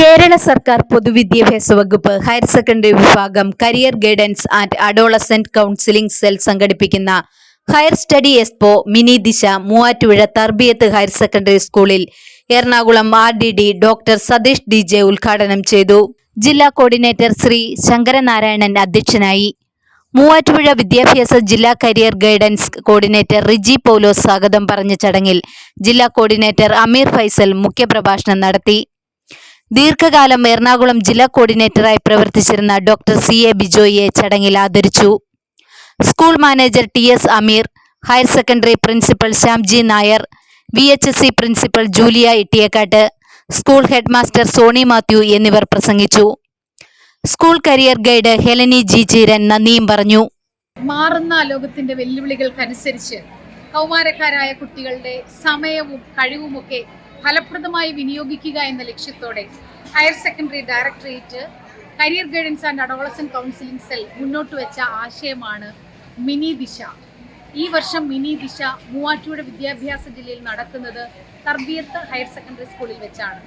കേരള സർക്കാർ പൊതുവിദ്യാഭ്യാസ വകുപ്പ് ഹയർ സെക്കൻഡറി വിഭാഗം career guidance and adolescent counselling cell സംഘടിപ്പിക്കുന്ന higher study expo mini Disha Muvattupuzha Tarbiyath higher secondary സ്കൂളിൽ Ernakulam R D D doctor Satheesh D J ഉദ്ഘാടനം ചെയ്തു. ജില്ലാ കോർഡിനേറ്റർ ശ്രീ ശങ്കരനാരായണൻ അധ്യക്ഷനായി. മൂവാറ്റുപുഴ വിദ്യാഭ്യാസ ജില്ലാ career guidance coordinator Riji Paulose സ്വാഗതം പറഞ്ഞ ചടങ്ങിൽ ജില്ലാ കോർഡിനേറ്റർ അമീർ ഫൈസൽ മുഖ്യപ്രഭാഷണം നടത്തി. ദീർഘകാലം എറണാകുളം ജില്ലാ കോർഡിനേറ്ററായി പ്രവർത്തിച്ചിരുന്ന ഡോക്ടർ സി എ ബിജോയിയെ ചടങ്ങിൽ ആദരിച്ചു. School manager T S Ameer higher secondary principal Shyamji Nair V H S C principal Julia Ittiyakkattu school head master Soni Mathew എന്നിവർ പ്രസംഗിച്ചു. School career guide Heleni G Cheeran നന്ദിയും പറഞ്ഞു. മാറുന്ന ലോകത്തിന്റെ വെല്ലുവിളികൾക്കനുസരിച്ച് കൗമാരക്കാരായ കുട്ടികളുടെ സമയവും കഴിവുമൊക്കെ ഫലപ്രദമായി വിനിയോഗിക്കുക എന്ന ലക്ഷ്യത്തോടെ higher secondary directorate career guidance and adolescent counselling cell മുന്നോട്ട് വെച്ച ആശയമാണ് മിനി ദിശ. ഈ വർഷം മിനി ദിശ മൂവാറ്റുപുഴ വിദ്യാഭ്യാസ ജില്ലയിൽ നടക്കുന്നത് തർബിയത്ത് ഹയർ സെക്കൻഡറി സ്കൂളിൽ വെച്ചാണ്.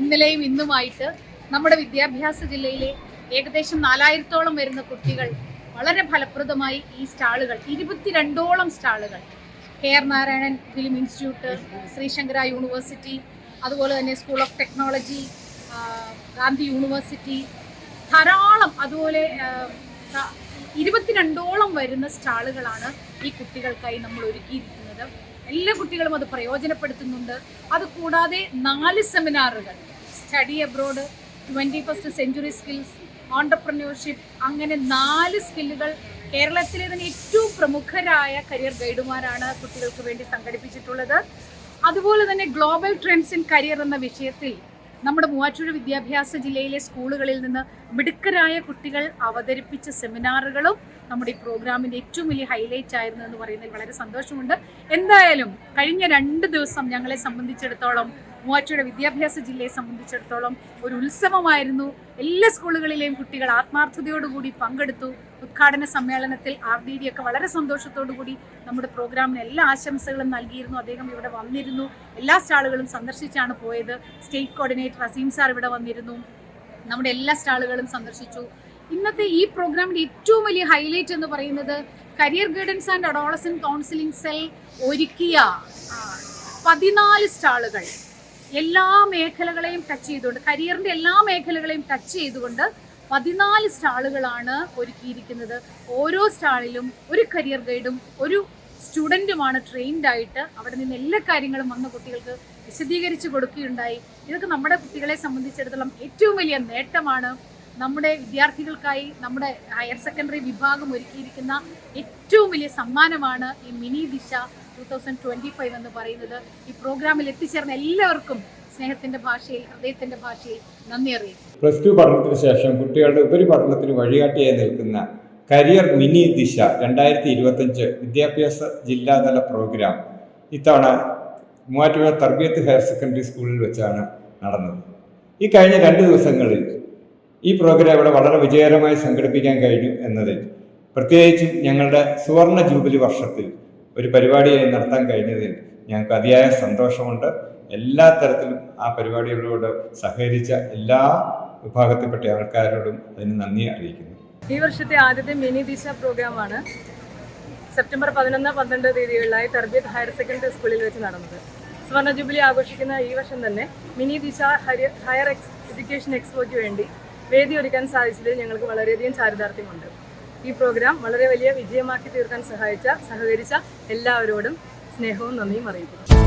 ഇന്നലെയും ഇന്നുമായിട്ട് നമ്മുടെ വിദ്യാഭ്യാസ ജില്ലയിലെ ഏകദേശം നാലായിരത്തോളം വരുന്ന കുട്ടികൾ വളരെ ഫലപ്രദമായി ഈ സ്റ്റാളുകൾ ഇരുപത്തിരണ്ടോളം സ്റ്റാളുകൾ K R Narayanan film institute Sreesankara university അതുപോലെ തന്നെ school of technology Gandhi university ധാരാളം അതുപോലെ ഇരുപത്തിരണ്ടോളം വരുന്ന സ്റ്റാളുകളാണ് ഈ കുട്ടികൾക്കായി നമ്മൾ ഒരുക്കിയിരിക്കുന്നത്. എല്ലാ കുട്ടികളും അത് പ്രയോജനപ്പെടുത്തുന്നുണ്ട്. അത് കൂടാതെ നാല് സെമിനാറുകൾ study abroad twenty first century skills entrepreneurship അങ്ങനെ നാല് സ്കില്ലുകൾ കേരളത്തിലെ തന്നെ ഏറ്റവും പ്രമുഖരായ കരിയർ ഗൈഡുമാരാണ് കുട്ടികൾക്ക് വേണ്ടി സംഘടിപ്പിച്ചിട്ടുള്ളത്. അതുപോലെ തന്നെ ഗ്ലോബൽ ട്രെൻഡ്സ് ഇൻ കരിയർ എന്ന വിഷയത്തിൽ നമ്മുടെ മൂവാറ്റുപുഴ വിദ്യാഭ്യാസ ജില്ലയിലെ സ്കൂളുകളിൽ നിന്ന് മിടുക്കരായ കുട്ടികൾ അവതരിപ്പിച്ച സെമിനാറുകളും നമ്മുടെ ഈ പ്രോഗ്രാമിന്റെ ഏറ്റവും വലിയ ഹൈലൈറ്റ് ആയിരുന്നു എന്ന് പറയുന്നതിൽ വളരെ സന്തോഷമുണ്ട്. എന്തായാലും കഴിഞ്ഞ രണ്ട് ദിവസം ഞങ്ങളെ സംബന്ധിച്ചിടത്തോളം മൂവാറ്റുപുഴ വിദ്യാഭ്യാസ ജില്ലയെ സംബന്ധിച്ചിടത്തോളം ഒരു ഉത്സവമായിരുന്നു. എല്ലാ സ്കൂളുകളിലെയും കുട്ടികൾ ആത്മാർത്ഥതയോടുകൂടി പങ്കെടുത്തു. ഉദ്ഘാടന സമ്മേളനത്തിൽ ആർ ഡി ഡി ഒക്കെ വളരെ സന്തോഷത്തോടു കൂടി നമ്മുടെ പ്രോഗ്രാമിന് എല്ലാ ആശംസകളും നൽകിയിരുന്നു. അദ്ദേഹം ഇവിടെ വന്നിരുന്നു. എല്ലാ സ്റ്റാളുകളും സന്ദർശിച്ചാണ് പോയത്. സ്റ്റേറ്റ് കോർഡിനേറ്റർ അസീം സാർ ഇവിടെ വന്നിരുന്നു. നമ്മുടെ എല്ലാ സ്റ്റാളുകളും സന്ദർശിച്ചു. ഇന്നത്തെ ഈ പ്രോഗ്രാമിന്റെ ഏറ്റവും വലിയ ഹൈലൈറ്റ് എന്ന് പറയുന്നത് career guidance and adolescent counselling cell ഒരുക്കിയ പതിനാല് സ്റ്റാളുകൾ. എല്ലാ മേഖലകളെയും ടച്ച് ചെയ്തുകൊണ്ട് കരിയറിന്റെ എല്ലാ മേഖലകളെയും ടച്ച് ചെയ്തുകൊണ്ട് പതിനാല് സ്റ്റാളുകളാണ് ഒരുക്കിയിരിക്കുന്നത്. ഓരോ സ്റ്റാളിലും ഒരു കരിയർ ഗൈഡും ഒരു സ്റ്റുഡന്റുമാണ് ട്രെയിൻഡ് ആയിട്ട് അവിടെ നിന്ന് എല്ലാ കാര്യങ്ങളും വന്ന കുട്ടികൾക്ക് വിശദീകരിച്ച് കൊടുക്കുകയുണ്ടായി. ഇതൊക്കെ നമ്മുടെ കുട്ടികളെ സംബന്ധിച്ചിടത്തോളം ഏറ്റവും വലിയ നേട്ടമാണ്. നമ്മുടെ വിദ്യാർത്ഥികൾക്കായി നമ്മുടെ ഹയർ സെക്കൻഡറി വിഭാഗം ഒരുക്കിയിരിക്കുന്ന ഏറ്റവും വലിയ സമ്മാനമാണ് ഈ മിനി ദിശ ടൂ തൗസൻഡ് ട്വന്റി ഫൈവ് എന്ന് പറയുന്നത്. ഈ പ്രോഗ്രാമിൽ എത്തിച്ചേർന്ന എല്ലാവർക്കും സ്നേഹത്തിന്റെ ഭാഷയിൽ ഹൃദയത്തിന്റെ ഭാഷയിൽ നന്ദി അറിയിക്കും പ്ലസ് ടു പഠനത്തിന് ശേഷം കുട്ടികളുടെ ഉപരിപഠനത്തിന് വഴികാട്ടിയായി നിൽക്കുന്ന കരിയർ മിനി ദിശ രണ്ടായിരത്തി ഇരുപത്തഞ്ച് വിദ്യാഭ്യാസ ജില്ലാതല പ്രോഗ്രാം ഇത്തവണ മൂവാറ്റുപുഴ തർബിയത്ത് ഹയർ സെക്കൻഡറി സ്കൂളിൽ വെച്ചാണ് നടന്നത്. ഈ കഴിഞ്ഞ രണ്ട് ദിവസങ്ങളിൽ ഈ പ്രോഗ്രാം ഇവിടെ വളരെ വിജയകരമായി സംഘടിപ്പിക്കാൻ കഴിഞ്ഞു എന്നതിൽ പ്രത്യേകിച്ചും ഞങ്ങളുടെ സുവർണ ജൂബിലി വർഷത്തിൽ ഒരു പരിപാടിയായി നടത്താൻ കഴിഞ്ഞതിൽ ഞങ്ങൾക്ക് അതിയായ സന്തോഷമുണ്ട്. എല്ലാ തരത്തിലും ആ പരിപാടികളോട് സഹകരിച്ച എല്ലാ വിഭാഗത്തിൽപ്പെട്ട ആൾക്കാരോടും അതിന് നന്ദി അറിയിക്കുന്നു. ഈ വർഷത്തെ ആദ്യത്തെ മിനി ദിശ പ്രോഗ്രാമാണ് സെപ്റ്റംബർ പതിനൊന്ന് പന്ത്രണ്ട് തീയതികളിലായി തർബിയത്ത് ഹയർ സെക്കൻഡറി സ്കൂളിൽ വെച്ച് നടന്നത്. സുവർണ ജൂബിലി ആഘോഷിക്കുന്ന ഈ വർഷം തന്നെ മിനി ദിശ ഹയർ എഡ്യൂക്കേഷൻ എക്സ്പോയ്ക്ക് വേണ്ടി വേദി ഒരുക്കാൻ സാധിച്ചതിൽ ഞങ്ങൾക്ക് വളരെയധികം ചാരിതാർത്ഥ്യമുണ്ട്. ഈ പ്രോഗ്രാം വളരെ വലിയ വിജയമാക്കി തീർക്കാൻ സഹായിച്ച സഹകരിച്ച എല്ലാവരോടും സ്നേഹവും നന്ദിയും അറിയിക്കുന്നു.